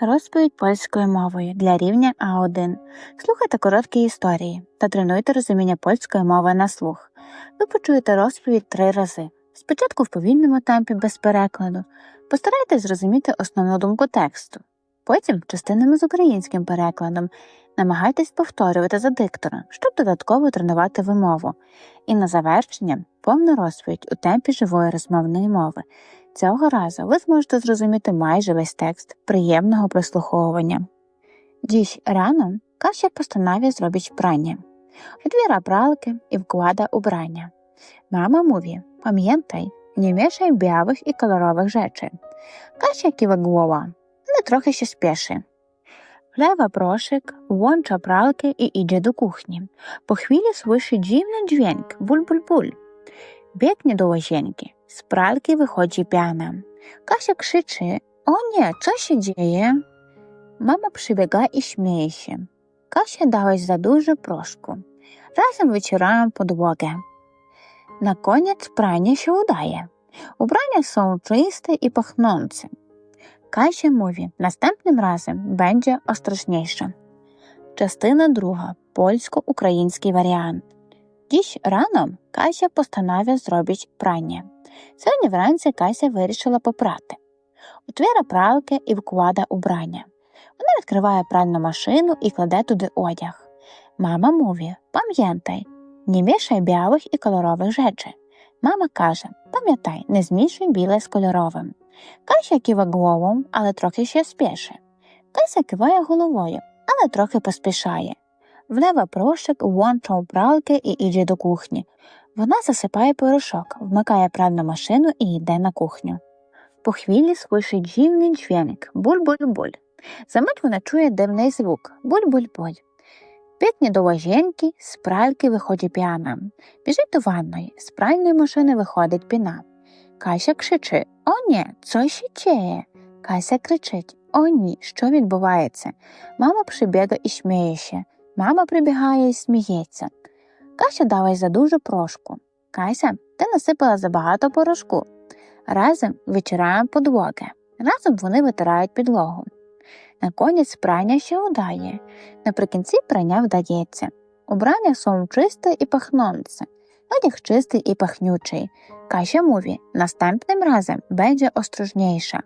Розповідь польською мовою для рівня А1. Слухайте короткі історії та тренуйте розуміння польської мови на слух. Ви почуєте розповідь три рази. Спочатку в повільному темпі без перекладу. Постарайтесь зрозуміти основну думку тексту. Потім частинами з українським перекладом. Намагайтесь повторювати за диктором, щоб додатково тренувати вимову. І на завершення повна розповідь у темпі живої розмовної мови. Цього разу ви зможете зрозуміти майже весь текст приємного Kasia postanawia zrobić pranie. Otwiera pralkę i wkłada ubrania. Mama mówi, pamiętaj, nie mieszaj białych i kolorowych rzeczy. Kasia kiwa głową, ale trochę się spieszy. Wlewa proszek, włącza pralkę i idzie do kuchni. Po chwili słyszy dziwny dźwięk, ból, ból, ból. Biegnie do łazienki. Z pralki wychodzi piana. Kasia krzyczy: O nie, co się dzieje? Mama przybiega i śmieje się. Kasia dałaś za dużo proszku. Razem wycierają podłogę. Na koniec pranie się udaje. Ubrania są czyste i pachnące. Kasia mówi, następnym razem będzie ostrożniejsza. Частина друга. Польсько-український варіант. Dziś rano Кася постановив зробити прання. Сьогодні вранці Кася вирішила попрати. Отвіра пралки і вкладає убрання. Вона відкриває пральну машину і кладе туди одяг. Мама мовить, пам'ятай, не мішай білих і кольорових речей. Мама каже, пам'ятай, не змішуй біле з кольоровим. Кася кива головом, але трохи ще спіше. Кася киває головою, але трохи поспішає. Влева прошик, вłączał пралки і іде до кухні. Вона засипає порошок, вмикає пральну машину і йде на кухню. По хвилі слышить дивний дзвінок буль-буль-буль. Замить вона чує дивний звук буль-буль-буль. Бігне до ложеньки, з пральки виходить піана. Біжить до ванної, з пральної машини виходить піна. Кася кричить О, ні, що ще чеє? Кася кричить О, ні, що відбувається? Мама прибігає і сміється. Мама прибігає і сміється. Кася давай за дуже прошку. Кася, ти насипала забагато порошку. Разом витираємо подвоги. Разом вони витирають підлогу. Наконець прання ще удає. Наприкінці прання вдається. Убрання сон чисте і пахнонце. Одяг чистий і пахнючий. Кася мові, наступним разом буде острожніша.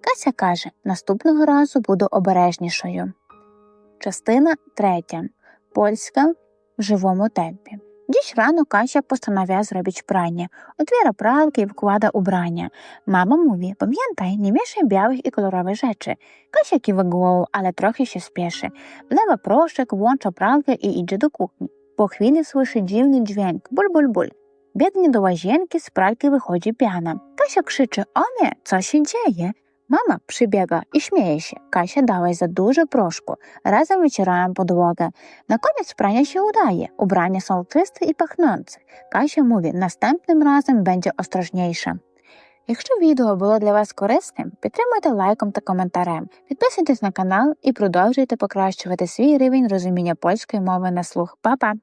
Кася каже, наступного разу буду обережнішою. Частина третя. Польська в живому темпі. Dziś rano Kasia postanawia zrobić pranie. Otwiera pralkę i wkłada ubrania. Mama mówi, pamiętaj, nie mieszaj białych i kolorowych rzeczy. Kasia kiwa głową, ale trochę się spieszy. Wlewa proszek, włącza pralkę i idzie do kuchni. Po chwili słyszy dziwny dźwięk, ból, ból, ból. Biegnie do łazienki, z pralki wychodzi piana. Kasia krzyczy, o nie, co się dzieje? Się. Kasia dałaś za dużo proszku. Razem wycierają podłogę. Na koniec prania się udaje. Ubrania są czyste i pachnące. Kasia mówi, następnym razem będzie ostrożniejsza. Якщо відео було для вас корисним, підтримуйте лайком та коментарем, підписуйтесь на канал і продовжуйте покращувати свій рівень розуміння польської мови на слух. Па-па!